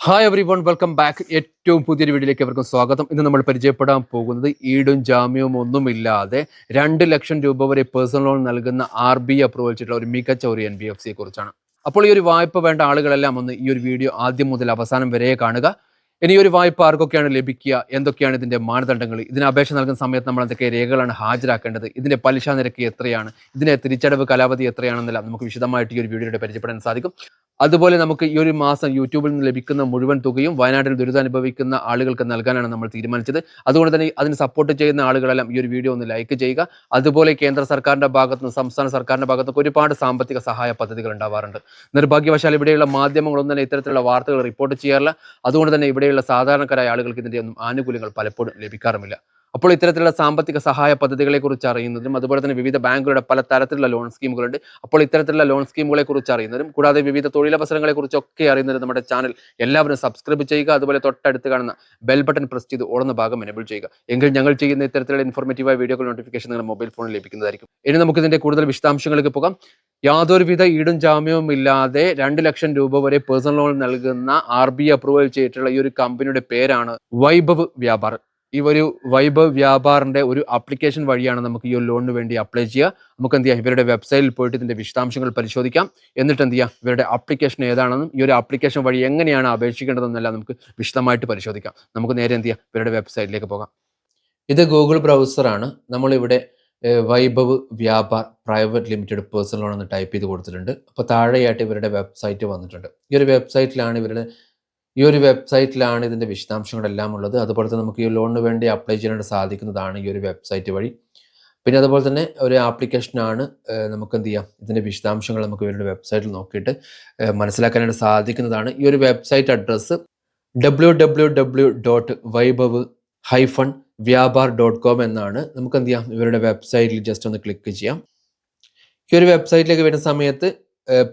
Hi everyone welcome back ഏറ്റവും പുതിയൊരു വീഡിയോയിലേക്ക് അവർക്കും സ്വാഗതം. ഇന്ന് നമ്മൾ പരിചയപ്പെടാൻ പോകുന്നത് ഈടും ജാമ്യവും ഒന്നുമില്ലാതെ രണ്ട് ലക്ഷം രൂപ വരെ പേഴ്സണൽ ലോൺ നൽകുന്ന ആർ ബി അപ്രൂവൽ ചെയ്തിട്ടുള്ള ഒരു മികച്ച ഒരു എൻ ബി എഫ് സിയെ കുറിച്ചാണ്. അപ്പോൾ ഈ ഒരു വായ്പ വേണ്ട ആളുകളെല്ലാം ഒന്ന് ഈ ഒരു വീഡിയോ ആദ്യം മുതൽ അവസാനം വരെ കാണുക. ഇനി ഒരു വായ്പ ആർക്കൊക്കെയാണ് ലഭിക്കുക? എന്തൊക്കെയാണ് ഇതിന്റെ മാനദണ്ഡങ്ങൾ? ഇതിന് അപേക്ഷ നൽകുന്ന സമയത്ത് നമ്മൾ എന്തൊക്കെ രേഖകളാണ് ഹാജരാക്കേണ്ടത്? ഇതിന്റെ പലിശ നിരക്ക് എത്രയാണ്? ഇതിന്റെ തിരിച്ചടവ് കാലാവധി എത്രയാണെന്നെല്ലാം നമുക്ക് വിശദമായിട്ട് ഈ ഒരു വീഡിയോയുടെ പരിചയപ്പെടാൻ സാധിക്കും. അതുപോലെ നമുക്ക് ഈ ഒരു മാസം യൂട്യൂബിൽ നിന്ന് ലഭിക്കുന്ന മുഴുവൻ തുകയും വയനാട്ടിൽ ദുരിതമനുഭവിക്കുന്ന ആളുകൾക്ക് നൽകാനാണ് നമ്മൾ തീരുമാനിച്ചത്. അതുകൊണ്ട് തന്നെ അതിന് സപ്പോർട്ട് ചെയ്യുന്ന ആളുകളെല്ലാം ഈ ഒരു വീഡിയോ ഒന്ന് ലൈക്ക് ചെയ്യുക. അതുപോലെ കേന്ദ്ര സർക്കാരിന്റെ ഭാഗത്തു നിന്ന് സംസ്ഥാന സർക്കാരിന്റെ ഭാഗത്തു നിന്ന് ഒരുപാട് സാമ്പത്തിക സഹായ പദ്ധതികൾ ഉണ്ടാവാറുണ്ട്. നിർഭാഗ്യവശാൽ ഇവിടെയുള്ള മാധ്യമങ്ങളൊന്നും തന്നെ ഇത്തരത്തിലുള്ള വാർത്തകൾ റിപ്പോർട്ട് ചെയ്യാറില്ല. അതുകൊണ്ട് തന്നെ ഇവിടെയുള്ള സാധാരണക്കാരായ ആളുകൾക്ക് ഇതിന്റെ ഒന്നും ആനുകൂല്യങ്ങൾ പലപ്പോഴും ലഭിക്കാറുമില്ല. അപ്പോൾ ഇത്തരത്തിലുള്ള സാമ്പത്തിക സഹായ പദ്ധതികളെ കുറിച്ച് അറിയുന്നതും അതുപോലെ തന്നെ വിവിധ ബാങ്കുകളുടെ പല തരത്തിലുള്ള ലോൺ സ്കീമുകളുണ്ട്. അപ്പോൾ ഇത്തരത്തിലുള്ള ലോൺ സ്കീമുകളെ കുറിച്ച് അറിയുന്നതും കൂടാതെ വിവിധ തൊഴിലവസരങ്ങളെ കുറിച്ചൊക്കെ അറിയുന്നതിന് നമ്മുടെ ചാനൽ എല്ലാവരും സബ്സ്ക്രൈബ് ചെയ്യുക അതുപോലെ തൊട്ടടുത്ത് കാണുന്ന ബെൽ ബട്ടൺ പ്രസ് ചെയ്ത് ഓടുന്ന ഭാഗം എനേബിൾ ചെയ്യുക. എങ്കിൽ ഞങ്ങൾ ചെയ്യുന്ന ഇത്തരത്തിലുള്ള ഇൻഫോർമേറ്റീവായ വീഡിയോകൾ നോട്ടിഫിക്കേഷൻ നിങ്ങളുടെ മൊബൈൽ ഫോണിൽ ലഭിക്കുന്നതായിരിക്കും. ഇനി നമുക്ക് ഇതിന്റെ കൂടുതൽ വിശദാംശങ്ങളിലേക്ക് പോകാം. യാതൊരുവിധ ഈടും ജാമ്യവും ഇല്ലാതെ രണ്ട് ലക്ഷം രൂപ വരെ പേഴ്സണൽ ലോൺ നൽകുന്ന ആർ ബി അപ്രൂവൽ ചെയ്തിട്ടുള്ള ഈ ഒരു കമ്പനിയുടെ പേരാണ് വൈഭവ് വ്യാപാർ. ഈ ഒരു വൈഭവ് വ്യാപാറിന്റെ ഒരു ആപ്ലിക്കേഷൻ വഴിയാണ് നമുക്ക് ഈ ഒരു ലോണിന് വേണ്ടി അപ്ലൈ ചെയ്യുക. നമുക്ക് എന്ത് ചെയ്യാം? ഇവരുടെ വെബ്സൈറ്റിൽ പോയിട്ട് ഇതിന്റെ വിശദാംശങ്ങൾ പരിശോധിക്കാം. എന്നിട്ട് എന്ത് ചെയ്യാം? ഇവരുടെ ആപ്ലിക്കേഷൻ ഏതാണെന്നും ഈ ഒരു ആപ്ലിക്കേഷൻ വഴി എങ്ങനെയാണ് അപേക്ഷിക്കേണ്ടതെന്നെല്ലാം നമുക്ക് വിശദമായിട്ട് പരിശോധിക്കാം. നമുക്ക് നേരെ എന്ത് ചെയ്യാം? ഇവരുടെ വെബ്സൈറ്റിലേക്ക് പോകാം. ഇത് ഗൂഗിൾ ബ്രൗസറാണ് നമ്മളിവിടെ Vaibhav Vyapar private limited personal loan എന്ന് ടൈപ്പ് ചെയ്ത് കൊടുത്തിട്ടുണ്ട്. അപ്പോൾ താഴെയായിട്ട് ഇവരുടെ വെബ്സൈറ്റ് വന്നിട്ടുണ്ട്. ഈ ഒരു വെബ്സൈറ്റിലാണ് ഇവരുടെ ഈ ഒരു വെബ്സൈറ്റിലാണ് ഇതിന്റെ വിശദാംശങ്ങളെല്ലാം ഉള്ളത്. അതുപോലെ തന്നെ നമുക്ക് ഈ ലോണിന് വേണ്ടി അപ്ലൈ ചെയ്യാനായിട്ട് സാധിക്കുന്നതാണ് ഈ ഒരു വെബ്സൈറ്റ് വഴി. പിന്നെ അതുപോലെ തന്നെ ഒരു ആപ്ലിക്കേഷനാണ് നമുക്ക് എന്ത് ചെയ്യാം? ഇതിന്റെ വിശദാംശങ്ങൾ നമുക്ക് ഇവരുടെ വെബ്സൈറ്റിൽ നോക്കിയിട്ട് മനസ്സിലാക്കാനായിട്ട് സാധിക്കുന്നതാണ്. ഈ ഒരു website address W W W dot Vaibhav hyphen Vyapar dot com എന്നാണ്. നമുക്ക് എന്ത് ചെയ്യാം? ഇവരുടെ വെബ്സൈറ്റിൽ ജസ്റ്റ് ഒന്ന് ക്ലിക്ക് ചെയ്യാം. ഈ ഒരു വെബ്സൈറ്റിലേക്ക് വരുന്ന സമയത്ത്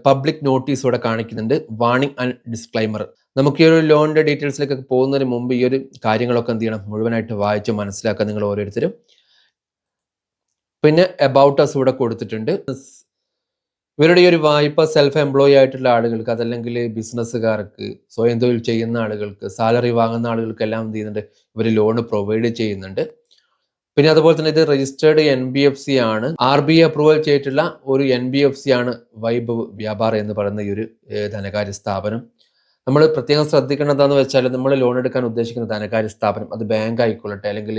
പബ്ലിക് നോട്ടീസ് ഇവിടെ കാണിക്കുന്നുണ്ട്. വാണിംഗ് ആൻഡ് ഡിസ്ക്ലൈമർ നമുക്ക് ഈ ഒരു ലോണിന്റെ ഡീറ്റെയിൽസിലേക്ക് പോകുന്നതിന് മുമ്പ് ഈ ഒരു കാര്യങ്ങളൊക്കെ എന്ത് ചെയ്യണം? മുഴുവനായിട്ട് വായിച്ച് മനസ്സിലാക്കാൻ നിങ്ങൾ ഓരോരുത്തരും. പിന്നെ അബൌട്ട് അസ് ഇവിടെ കൊടുത്തിട്ടുണ്ട്. ഇവരുടെ ഈ ഒരു വായ്പ സെൽഫ് എംപ്ലോയി ആയിട്ടുള്ള ആളുകൾക്ക് അതല്ലെങ്കിൽ ബിസിനസ്സുകാർക്ക് സ്വയം തൊഴിൽ ചെയ്യുന്ന ആളുകൾക്ക് സാലറി വാങ്ങുന്ന ആളുകൾക്കെല്ലാം എന്ത് ചെയ്യുന്നുണ്ട്? ഇവർ ലോൺ പ്രൊവൈഡ് ചെയ്യുന്നുണ്ട്. പിന്നെ അതുപോലെ തന്നെ ഇത് registered N B F C ആണ്. ആർ ബി അപ്രൂവൽ ചെയ്തിട്ടുള്ള ഒരു എൻ ബി എഫ് സി ആണ് വൈബ് വ്യാപാർ എന്ന് പറയുന്ന ഈ ഒരു ധനകാര്യ സ്ഥാപനം. നമ്മൾ പ്രത്യേകം ശ്രദ്ധിക്കേണ്ടതെന്ന് വെച്ചാൽ നമ്മൾ ലോൺ എടുക്കാൻ ഉദ്ദേശിക്കുന്ന ധനകാര്യ സ്ഥാപനം. അത് ബാങ്ക് ആയിക്കൊള്ളട്ടെ അല്ലെങ്കിൽ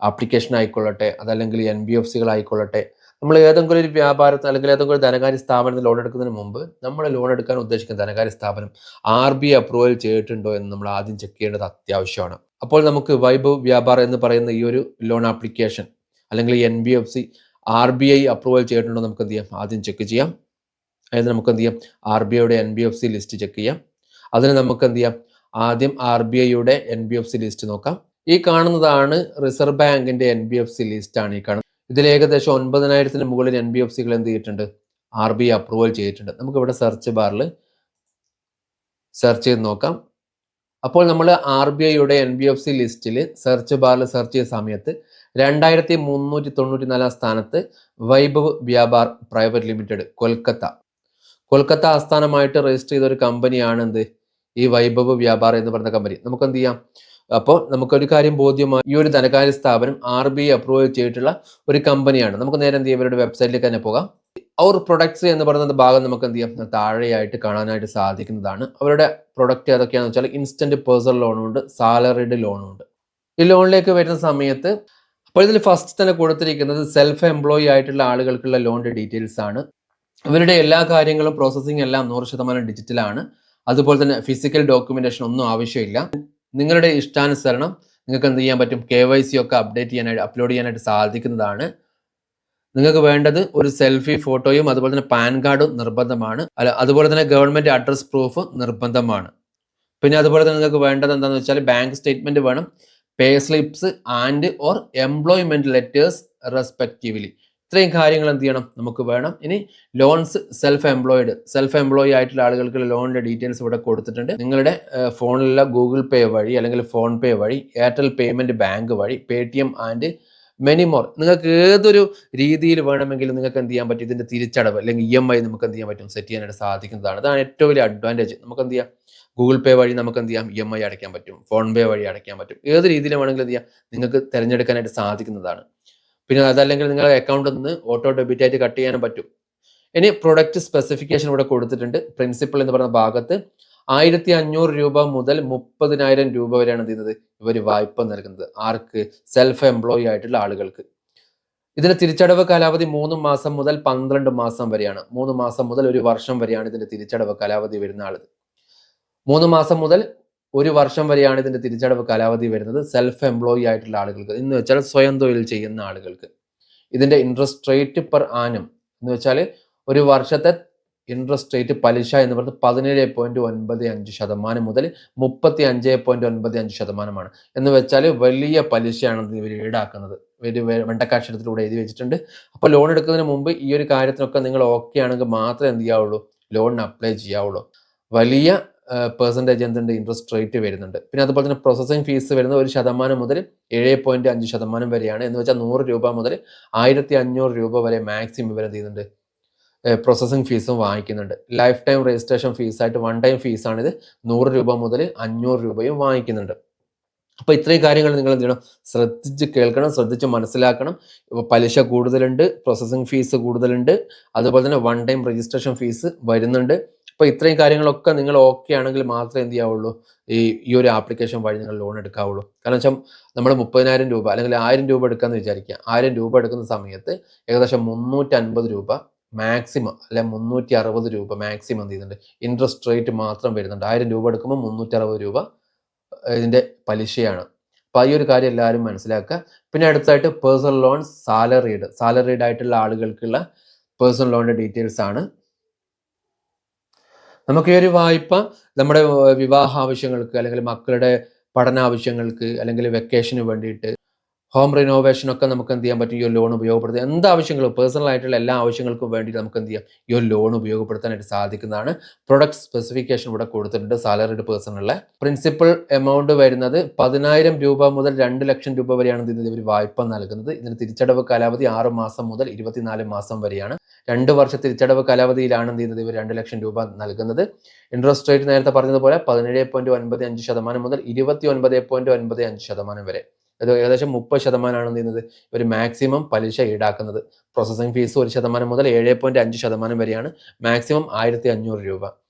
ആപ്ലിക്കേഷൻ ആയിക്കൊള്ളട്ടെ അതല്ലെങ്കിൽ എൻ ബി എഫ് സികൾ ആയിക്കൊള്ളട്ടെ നമ്മൾ ഏതെങ്കിലും ഒരു വ്യാപാരത്തിൽ അല്ലെങ്കിൽ ഏതെങ്കിലും ഒരു ധനകാര്യ സ്ഥാപനത്തിൽ ലോൺ എടുക്കുന്നതിന് മുമ്പ് നമ്മൾ ലോൺ എടുക്കാൻ ഉദ്ദേശിക്കുന്ന ധനകാര്യ സ്ഥാപനം ആർ ബി അപ്രൂവൽ ചെയ്തിട്ടുണ്ടോ എന്ന് നമ്മൾ ആദ്യം ചെക്ക് ചെയ്യേണ്ടത് അത്യാവശ്യമാണ്. അപ്പോൾ നമുക്ക് വൈഭവ് വ്യാപാർ എന്ന് പറയുന്ന ഈ ഒരു ലോൺ ആപ്ലിക്കേഷൻ അല്ലെങ്കിൽ N B F C R B I approval ചെയ്തിട്ടുണ്ടോ നമുക്ക് എന്ത് ചെയ്യാം? ആദ്യം ചെക്ക് ചെയ്യാം. അതായത് നമുക്ക് എന്ത് ചെയ്യാം? ആർ ബി ഐയുടെ N B F C list check ചെയ്യാം. അതിന് നമുക്ക് എന്ത് ചെയ്യാം ആദ്യം ആർ ബി ഐയുടെ N B F C list നോക്കാം. ഈ കാണുന്നതാണ് റിസർവ് ബാങ്കിന്റെ N B F C list ആണ് ഈ കാണുന്നത്. ഇതിൽ ഏകദേശം ഒൻപതിനായിരത്തിന് മുകളിൽ എൻ ബി എഫ് സികൾ എന്ത് ചെയ്തിട്ടുണ്ട്? ആർ ബി ഐ അപ്രൂവൽ ചെയ്തിട്ടുണ്ട്. നമുക്ക് ഇവിടെ സെർച്ച് ബാറിൽ സെർച്ച് ചെയ്ത് നോക്കാം. അപ്പോൾ നമ്മൾ ആർ ബി ഐയുടെ എൻ ബി എഫ് സി ലിസ്റ്റിൽ സെർച്ച് ബാറിൽ സെർച്ച് ചെയ്ത സമയത്ത് രണ്ടായിരത്തി മുന്നൂറ്റി തൊണ്ണൂറ്റി നാലാം സ്ഥാനത്ത് വൈഭവ് വ്യാപാർ പ്രൈവറ്റ് ലിമിറ്റഡ് കൊൽക്കത്ത. കൊൽക്കത്ത ആസ്ഥാനമായിട്ട് രജിസ്റ്റർ ചെയ്ത ഒരു കമ്പനിയാണ് എന്ത്? ഈ വൈഭവ് വ്യാപാർ എന്ന് പറയുന്ന കമ്പനി നമുക്ക് എന്ത് ചെയ്യാം? അപ്പോൾ നമുക്കൊരു കാര്യം ബോധ്യമായി ഈ ഒരു ധനകാര്യ സ്ഥാപനം ആർ ബി അപ്രൂവ് ചെയ്തിട്ടുള്ള ഒരു കമ്പനിയാണ് നമുക്ക് നേരെ എന്ത് ചെയ്യാം? ഇവരുടെ വെബ്സൈറ്റിലേക്ക് തന്നെ പോകാം. അവർ പ്രൊഡക്ട്സ് എന്ന് പറയുന്ന ഭാഗം നമുക്ക് എന്ത് ചെയ്യാം? താഴെയായിട്ട് കാണാനായിട്ട് സാധിക്കുന്നതാണ്. അവരുടെ പ്രൊഡക്റ്റ് ഏതൊക്കെയാണെന്ന് വെച്ചാൽ ഇൻസ്റ്റന്റ് പേഴ്സണൽ ലോണും ഉണ്ട് സാലറിഡ് ലോണും ഉണ്ട്. ഈ ലോണിലേക്ക് വരുന്ന സമയത്ത് അപ്പോൾ ഇതിൽ ഫസ്റ്റ് തന്നെ കൊടുത്തിരിക്കുന്നത് സെൽഫ് എംപ്ലോയി ആയിട്ടുള്ള ആളുകൾക്കുള്ള ലോണിന്റെ ഡീറ്റെയിൽസ് ആണ്. ഇവരുടെ എല്ലാ കാര്യങ്ങളും പ്രോസസ്സിംഗ് എല്ലാം നൂറ് ശതമാനം ഡിജിറ്റലാണ് അതുപോലെ തന്നെ ഫിസിക്കൽ ഡോക്യുമെന്റേഷൻ ഒന്നും ആവശ്യമില്ല. നിങ്ങളുടെ ഇഷ്ടാനുസരണം നിങ്ങൾക്ക് എന്ത് ചെയ്യാൻ പറ്റും? കെ വൈ സി ഒക്കെ അപ്ഡേറ്റ് ചെയ്യാനായിട്ട് അപ്ലോഡ് ചെയ്യാനായിട്ട് സാധിക്കുന്നതാണ്. നിങ്ങൾക്ക് വേണ്ടത് ഒരു സെൽഫി ഫോട്ടോയും അതുപോലെ തന്നെ പാൻ കാർഡും നിർബന്ധമാണ്. അല്ല അതുപോലെ തന്നെ ഗവൺമെന്റ് അഡ്രസ് പ്രൂഫ് നിർബന്ധമാണ്. പിന്നെ അതുപോലെ തന്നെ നിങ്ങൾക്ക് വേണ്ടത് എന്താണെന്ന് വെച്ചാൽ ബാങ്ക് സ്റ്റേറ്റ്മെന്റ് വേണം. Pay slips and or employment letters respectively ഇത്രയും കാര്യങ്ങൾ എന്ത് ചെയ്യണം? നമുക്ക് വേണം. ഇനി loans self employed self employee ആയിട്ടുള്ള ആളുകൾക്ക് ലോണിന്റെ ഡീറ്റെയിൽസ് ഇവിടെ കൊടുത്തിട്ടുണ്ട്. നിങ്ങളുടെ ഫോണിലുള്ള ഗൂഗിൾ പേ വഴി അല്ലെങ്കിൽ ഫോൺ പേ വഴി എയർടെൽ പേയ്മെന്റ് ബാങ്ക് വഴി പേ ആൻഡ് മെനി മോർ നിങ്ങൾക്ക് ഏതൊരു രീതിയിൽ വേണമെങ്കിലും നിങ്ങൾക്ക് എന്ത് ചെയ്യാൻ പറ്റും? ഇതിന്റെ തിരിച്ചടവ് അല്ലെങ്കിൽ ഇ എം ഐ നമുക്ക് എന്ത് ചെയ്യാൻ പറ്റും? സെറ്റ് ചെയ്യാനായിട്ട് സാധിക്കുന്നതാണ്. അതാണ് ഏറ്റവും വലിയ അഡ്വാന്റേജ് നമുക്ക് എന്ത് ചെയ്യാം? ഗൂഗിൾ പേ വഴി നമുക്ക് എന്ത് ചെയ്യാം? ഇ എം ഐ അടയ്ക്കാൻ പറ്റും. ഫോൺ പേ വഴി അടയ്ക്കാൻ പറ്റും. ഏത് രീതിയിൽ വേണമെങ്കിലും എന്ത് ചെയ്യാം? നിങ്ങൾക്ക് തിരഞ്ഞെടുക്കാനായിട്ട് സാധിക്കുന്നതാണ്. പിന്നെ അതല്ലെങ്കിൽ നിങ്ങളുടെ അക്കൗണ്ടിൽ നിന്ന് ഓട്ടോ ഡെബിറ്റ് ആയിട്ട് കട്ട് ചെയ്യാനും പറ്റും. ഇനി പ്രൊഡക്റ്റ് സ്പെസിഫിക്കേഷൻ ഇവിടെ കൊടുത്തിട്ടുണ്ട്. പ്രിൻസിപ്പൾ എന്ന് പറയുന്ന ഭാഗത്ത് ആയിരത്തി അഞ്ഞൂറ് രൂപ മുതൽ മുപ്പതിനായിരം രൂപ വരെയാണ് ചെയ്യുന്നത്? ഇവർ വായ്പ നൽകുന്നത്. ആർക്ക്? സെൽഫ് എംപ്ലോയി ആയിട്ടുള്ള ആളുകൾക്ക്. ഇതിന്റെ തിരിച്ചടവ് കാലാവധി മൂന്ന് മാസം മുതൽ പന്ത്രണ്ട് മാസം വരെയാണ്. മൂന്ന് മാസം മുതൽ ഒരു വർഷം വരെയാണ് ഇതിന്റെ തിരിച്ചടവ് കാലാവധി വരുന്ന ആളുകൾ മൂന്ന് മാസം മുതൽ ഒരു വർഷം വരെയാണ് ഇതിന്റെ തിരിച്ചടവ് കാലാവധി വരുന്നത്. സെൽഫ് എംപ്ലോയി ആയിട്ടുള്ള ആളുകൾക്ക്. എന്ന് വെച്ചാൽ സ്വയം തൊഴിൽ ചെയ്യുന്ന ആളുകൾക്ക്. ഇതിന്റെ ഇൻട്രസ്റ്റ് റേറ്റ് പെർ ആനം എന്ന് വെച്ചാൽ ഒരു വർഷത്തെ ഇൻട്രസ്റ്റ് റേറ്റ് പലിശ എന്ന് പറയുന്നത് പതിനേഴ് പോയിന്റ് ഒൻപത് അഞ്ച് ശതമാനം മുതൽ മുപ്പത്തി അഞ്ച് പോയിന്റ് ഒൻപത് അഞ്ച് ശതമാനമാണ്. എന്ന് വെച്ചാൽ വലിയ പലിശയാണ് ഇവർ ഈടാക്കുന്നത്. ഒരു വെണ്ടക്കാക്ഷരത്തിലൂടെ എഴുതി വെച്ചിട്ടുണ്ട്. അപ്പോൾ ലോൺ എടുക്കുന്നതിന് മുമ്പ് ഈ ഒരു കാര്യത്തിനൊക്കെ നിങ്ങൾ ഓക്കെ ആണെങ്കിൽ മാത്രമേ എന്ത് ചെയ്യാവുള്ളൂ? ലോണിന് അപ്ലൈ ചെയ്യാവുള്ളൂ. വലിയ പെർസെന്റേജ് എന്തുണ്ട്? ഇൻട്രസ്റ്റ് റേറ്റ് വരുന്നുണ്ട്. പിന്നെ അതുപോലെ തന്നെ പ്രോസസ്സിംഗ് ഫീസ് വരുന്നത് ഒരു ശതമാനം മുതൽ ഏഴ് പോയിന്റ് അഞ്ച് ശതമാനം വരെയാണ്. എന്ന് വെച്ചാൽ നൂറ് രൂപ മുതൽ ആയിരത്തി അഞ്ഞൂറ് രൂപ വരെ മാക്സിമം ഇവർ എന്ത് ചെയ്യുന്നുണ്ട്? പ്രോസസ്സിംഗ് ഫീസും വാങ്ങിക്കുന്നുണ്ട്. ലൈഫ് ടൈം രജിസ്ട്രേഷൻ ഫീസായിട്ട് വൺ ടൈം ഫീസാണിത് നൂറ് രൂപ മുതൽ അഞ്ഞൂറ് രൂപയും വാങ്ങിക്കുന്നുണ്ട്. അപ്പോൾ ഇത്രയും കാര്യങ്ങൾ നിങ്ങൾ എന്ത് ചെയ്യണം? ശ്രദ്ധിച്ച് കേൾക്കണം ശ്രദ്ധിച്ച് മനസ്സിലാക്കണം. ഇപ്പോൾ പലിശ കൂടുതലുണ്ട് പ്രോസസ്സിംഗ് ഫീസ് കൂടുതലുണ്ട്. അതുപോലെ തന്നെ വൺ ടൈം രജിസ്ട്രേഷൻ ഫീസ് വരുന്നുണ്ട്. അപ്പോൾ ഇത്രയും കാര്യങ്ങളൊക്കെ നിങ്ങൾ ഓക്കെ ആണെങ്കിൽ മാത്രമേ എന്ത് ചെയ്യാവുള്ളൂ? ഈ ഈ ഒരു ആപ്ലിക്കേഷൻ വഴി നിങ്ങൾ ലോൺ എടുക്കാവുള്ളൂ. കാരണം വെച്ചാൽ നമ്മൾ മുപ്പതിനായിരം രൂപ അല്ലെങ്കിൽ ആയിരം രൂപ എടുക്കാമെന്ന് വിചാരിക്കുക. ആയിരം രൂപ എടുക്കുന്ന സമയത്ത് ഏകദേശം മുന്നൂറ്റൻപത് രൂപ മാക്സിമം അല്ലെ മുന്നൂറ്റി അറുപത് രൂപ മാക്സിമം എന്ത് ചെയ്യുന്നുണ്ട്? ഇൻട്രസ്റ്റ് റേറ്റ് മാത്രം വരുന്നുണ്ട്. ആയിരം രൂപ എടുക്കുമ്പോൾ മുന്നൂറ്റി അറുപത് രൂപ ഇതിന്റെ പലിശയാണ്. അപ്പോൾ ഈ ഒരു കാര്യം എല്ലാവരും മനസ്സിലാക്കുക. പിന്നെ അടുത്തായിട്ട് പേഴ്സണൽ ലോൺ സാലറീഡ് സാലറീഡ് ആയിട്ടുള്ള ആളുകൾക്കുള്ള പേഴ്സണൽ ലോണിന്റെ ഡീറ്റെയിൽസ് ആണ്. നമുക്ക് ഈ ഒരു വായ്പ നമ്മുടെ വിവാഹ ആവശ്യങ്ങൾക്ക് അല്ലെങ്കിൽ മക്കളുടെ പഠനാവശ്യങ്ങൾക്ക് അല്ലെങ്കിൽ വെക്കേഷന് വേണ്ടിയിട്ട് ഹോം റിനോവേഷൻ ഒക്കെ നമുക്ക് എന്ത് ചെയ്യാൻ പറ്റും? ഈ ഒരു ലോൺ ഉപയോഗപ്പെടുത്താൻ. എന്ത് ആവശ്യങ്ങളും പേഴ്സണൽ ആയിട്ടുള്ള എല്ലാ ആവശ്യങ്ങൾക്കും വേണ്ടി നമുക്ക് എന്ത് ചെയ്യാം? ഈ ഒരു ലോൺ ഉപയോഗപ്പെടുത്താനായിട്ട് സാധിക്കുന്നതാണ്. പ്രൊഡക്റ്റ് സ്പെസിഫിക്കേഷൻ ഇവിടെ കൊടുത്തിട്ടുണ്ട്. സാലറിഡ് പേഴ്സണലിലെ പ്രിൻസിപ്പൽ എമൗണ്ട് വരുന്നത് പതിനായിരം രൂപ മുതൽ രണ്ട് ലക്ഷം രൂപ വരെയാണ് ഇതിന് ഇവർ വായ്പ നൽകുന്നത്. ഇതിന് തിരിച്ചടവ് കാലാവധി ആറ് മാസം മുതൽ ഇരുപത്തിനാല് മാസം വരെയാണ്. രണ്ട് വർഷ തിരിച്ചടവ് കാലാവധിയിലാണ് എന്ത് ചെയ്യുന്നത്? ഇവർ രണ്ട് ലക്ഷം രൂപ നൽകുന്നത്. ഇൻട്രസ്റ്റ് റേറ്റ് നേരത്തെ പറഞ്ഞതുപോലെ പതിനേഴ് പോയിന്റ് ഒൻപത് അഞ്ച് ശതമാനം മുതൽ ഇരുപത്തി ഒൻപത് പോയിന്റ് ഒൻപത് അഞ്ച് ശതമാനം വരെ. ഏകദേശം മുപ്പത് ശതമാനമാണ് എന്ത് ചെയ്യുന്നത്? ഒരു മാക്സിമം പലിശ ഈടാക്കുന്നത്. പ്രോസസ്സിംഗ് ഫീസ് ഒരു ശതമാനം മുതൽ ഏഴ് പോയിന്റ് അഞ്ച് ശതമാനം വരെയാണ്. മാക്സിമം ആയിരത്തി അഞ്ഞൂറ് രൂപ.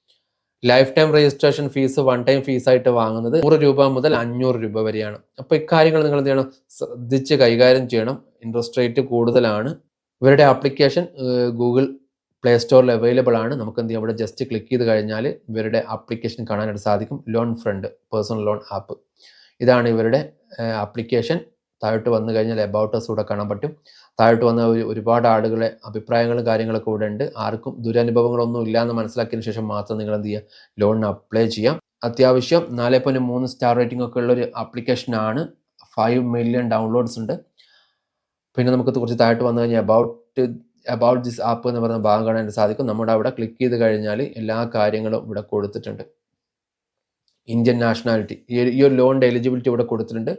Lifetime registration fees one time fees ആയിട്ട് വാങ്ങുന്നത് നൂറ് രൂപ മുതൽ അഞ്ഞൂറ് രൂപ വരെയാണ്. അപ്പോൾ ഇക്കാര്യങ്ങൾ നിങ്ങൾ എന്ത് ചെയ്യണം? ശ്രദ്ധിച്ച് കൈകാര്യം ചെയ്യണം. ഇൻട്രസ്റ്റ് റേറ്റ് കൂടുതലാണ്. ഇവരുടെ ആപ്ലിക്കേഷൻ ഗൂഗിൾ പ്ലേ സ്റ്റോറിൽ അവൈലബിൾ ആണ്. നമുക്ക് എന്ത് ചെയ്യാം? അവിടെ ജസ്റ്റ് ക്ലിക്ക് ചെയ്ത് കഴിഞ്ഞാൽ ഇവരുടെ ആപ്ലിക്കേഷൻ കാണാനായിട്ട് സാധിക്കും. Loan front personal loan app ഇതാണ് ഇവരുടെ ആപ്ലിക്കേഷൻ താഴോട്ട് വന്നു കഴിഞ്ഞാൽ എബൌട്ട് അസ് കൂടെ കാണാൻ പറ്റും. താഴോട്ട് വന്ന ഒരു ഒരുപാട് ആളുകളെ അഭിപ്രായങ്ങളും കാര്യങ്ങളൊക്കെ ഇവിടെ ഉണ്ട്. ആർക്കും ദുരനുഭവങ്ങളൊന്നും ഇല്ല എന്ന് മനസ്സിലാക്കിയതിന് ശേഷം മാത്രം നിങ്ങൾ എന്ത് ചെയ്യുക ലോണിന് അപ്ലൈ ചെയ്യാം. അത്യാവശ്യം നാല് പോയിന്റ് മൂന്ന് സ്റ്റാർ റേറ്റിംഗ് ഒക്കെ ഉള്ള ഒരു ആപ്ലിക്കേഷനാണ് ഫൈവ് മില്യൺ ഡൗൺലോഡ്സ് ഉണ്ട്. പിന്നെ നമുക്ക് കുറച്ച് താഴോട്ട് വന്നു കഴിഞ്ഞാൽ അബൌട്ട് അബൌട്ട് ദിസ് ആപ്പ് എന്ന് പറയുന്ന ഭാഗം കാണാൻ സാധിക്കും. നമ്മുടെ അവിടെ ക്ലിക്ക് ചെയ്ത് കഴിഞ്ഞാൽ എല്ലാ കാര്യങ്ങളും ഇവിടെ കൊടുത്തിട്ടുണ്ട്. ഇന്ത്യൻ നാഷണാലിറ്റി ഈ ഒരു ലോണിന്റെ എലിജിബിലിറ്റി ഇവിടെ കൊടുത്തിട്ടുണ്ട്.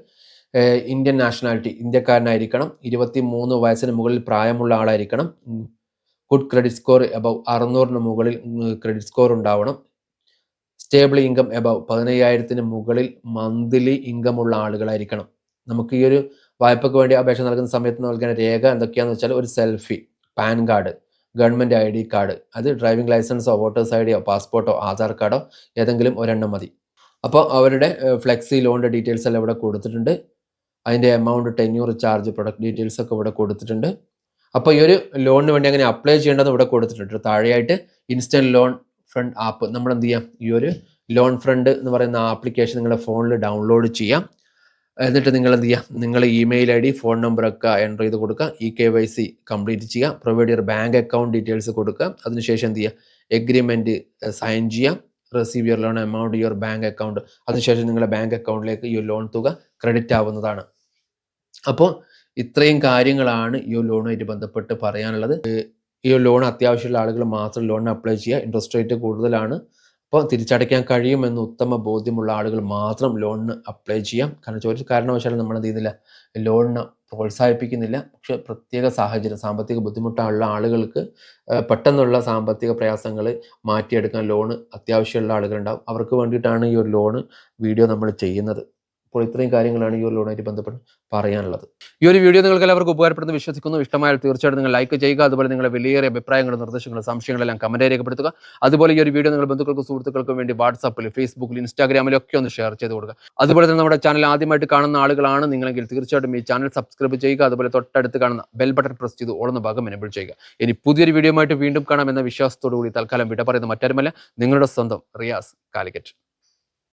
ഇന്ത്യൻ നാഷണാലിറ്റി ഇന്ത്യക്കാരനായിരിക്കണം. ഇരുപത്തി മൂന്ന് വയസ്സിന് മുകളിൽ പ്രായമുള്ള ആളായിരിക്കണം. ഗുഡ് ക്രെഡിറ്റ് സ്കോർ എബവ് അറുന്നൂറിന് മുകളിൽ ക്രെഡിറ്റ് സ്കോർ ഉണ്ടാവണം. സ്റ്റേബിൾ ഇൻകം എബവ് പതിനയ്യായിരത്തിന് മുകളിൽ മന്ത്ലി ഇൻകം ഉള്ള ആളുകളായിരിക്കണം. നമുക്ക് ഈ ഒരു വായ്പയ്ക്ക് വേണ്ടി അപേക്ഷ നൽകുന്ന സമയത്ത് നൽകേണ്ട രേഖ എന്തൊക്കെയാണെന്ന് വെച്ചാൽ ഒരു selfie PAN card government I D card അത് ഡ്രൈവിംഗ് ലൈസൻസോ വോട്ടേഴ്സ് ഐ ഡിയോ പാസ്പോർട്ടോ ആധാർ കാർഡോ ഏതെങ്കിലും ഒരെണ്ണം മതി. അപ്പോൾ അവരുടെ ഫ്ലെക്സി ലോണിന്റെ ഡീറ്റെയിൽസ് എല്ലാം ഇവിടെ കൊടുത്തിട്ടുണ്ട്. അതിന്റെ amount tenure charge product details ഒക്കെ ഇവിടെ കൊടുത്തിട്ടുണ്ട്. അപ്പോൾ ഈ ഒരു ലോണിന് വേണ്ടി അങ്ങനെ അപ്ലൈ ചെയ്യേണ്ടത് ഇവിടെ കൊടുത്തിട്ടുണ്ട് താഴെയായിട്ട് ഇൻസ്റ്റന്റ് ലോൺ ഫ്രണ്ട് ആപ്പ് നമ്മൾ എന്ത് ചെയ്യാം? ഈ ഒരു ലോൺ ഫ്രണ്ട് എന്ന് പറയുന്ന ആപ്ലിക്കേഷൻ നിങ്ങളുടെ ഫോണിൽ ഡൗൺലോഡ് ചെയ്യാം. എന്നിട്ട് നിങ്ങൾ എന്ത് ചെയ്യാം? നിങ്ങൾ ഇമെയിൽ ഐ ഡി ഫോൺ നമ്പറൊക്കെ എന്റർ ചെയ്ത് കൊടുക്കുക. E K Y C complete ചെയ്യുക. Provide your bank account details കൊടുക്കുക. അതിനുശേഷം എന്ത് ചെയ്യുക എഗ്രിമെന്റ് സൈൻ ചെയ്യാം. Receive your loan amount your bank account അതിനുശേഷം നിങ്ങളുടെ ബാങ്ക് അക്കൗണ്ടിലേക്ക് ഈ ലോൺ തുക ക്രെഡിറ്റ് ആവുന്നതാണ്. അപ്പോൾ ഇത്രയും കാര്യങ്ങളാണ് ഈ ലോണുമായിട്ട് ബന്ധപ്പെട്ട് പറയാനുള്ളത്. ഈ ലോൺ അത്യാവശ്യമുള്ള ആളുകൾ മാത്രം ലോണിന് അപ്ലൈ ചെയ്യുക. ഇൻട്രസ്റ്റ് റേറ്റ് കൂടുതലാണ്. അപ്പോൾ തിരിച്ചടയ്ക്കാൻ കഴിയുമെന്ന് ഉത്തമ ബോധ്യമുള്ള ആളുകൾ മാത്രം ലോണിന് അപ്ലൈ ചെയ്യാം. കാരണം ചോദിച്ച കാരണവശാലും നമ്മൾ എന്ത് ചെയ്യുന്നില്ല? ലോണിന് പ്രോത്സാഹിപ്പിക്കുന്നില്ല. പക്ഷെ പ്രത്യേക സാഹചര്യം സാമ്പത്തിക ബുദ്ധിമുട്ടുള്ള ആളുകൾക്ക് പെട്ടെന്നുള്ള സാമ്പത്തിക പ്രയാസങ്ങൾ മാറ്റിയെടുക്കാൻ ലോണ് അത്യാവശ്യമുള്ള ആളുകളുണ്ടാവും. അവർക്ക് വേണ്ടിയിട്ടാണ് ഈ ഒരു ലോണ് വീഡിയോ നമ്മൾ ചെയ്യുന്നത്. അപ്പോൾ ഇത്രയും കാര്യങ്ങളാണ് ഈ ഒരു ലോണായിട്ട് ബന്ധപ്പെട്ട് പറയാനുള്ളത്. ഈ ഒരു വീഡിയോ നിങ്ങൾക്ക് എല്ലാവർക്കും ഉപകാരപ്പെടുന്നു വിശ്വസിക്കുന്നു. ഇഷ്ടമായാൽ തീർച്ചയായിട്ടും നിങ്ങൾ ലൈക്ക് ചെയ്യുക അതുപോലെ നിങ്ങളുടെ വലിയേറെ അഭിപ്രായങ്ങളും നിർദ്ദേശങ്ങളും സംശയങ്ങളെല്ലാം കമന്റ് രേഖപ്പെടുത്തുക. അതുപോലെ ഈ ഒരു വീഡിയോ നിങ്ങൾ ബന്ധുക്കൾക്കും സുഹൃത്തുക്കൾക്കും വേണ്ടി വാട്സാപ്പിൽ ഫേസ്ബുക്കിൽ ഇൻസ്റ്റാഗ്രാമിലും ഒക്കെ ഒന്ന് ഷെയർ ചെയ്ത് കൊടുക്കുക. അതുപോലെ തന്നെ നമ്മുടെ ചാനൽ ആദ്യമായിട്ട് കാണുന്ന ആളുകളാണ് നിങ്ങളെങ്കിൽ തീർച്ചയായിട്ടും ഈ ചാനൽ സബ്സ്ക്രൈബ് ചെയ്യുക അതുപോലെ തൊട്ടടുത്ത് കാണുന്ന ബെൽ ബട്ടൺ പ്രസ് ചെയ്ത് ഓടുന്ന ഭാഗം എനബിൾ ചെയ്യുക. ഇനി പുതിയൊരു വീഡിയോ ആയിട്ട് വീണ്ടും കാണാം എന്ന വിശ്വാസത്തോടു കൂടി തൽക്കാലം വിട പറയുന്ന. മറ്റാരുമല്ല നിങ്ങളുടെ സ്വന്തം റിയാസ് കാലിക്കറ്റ്.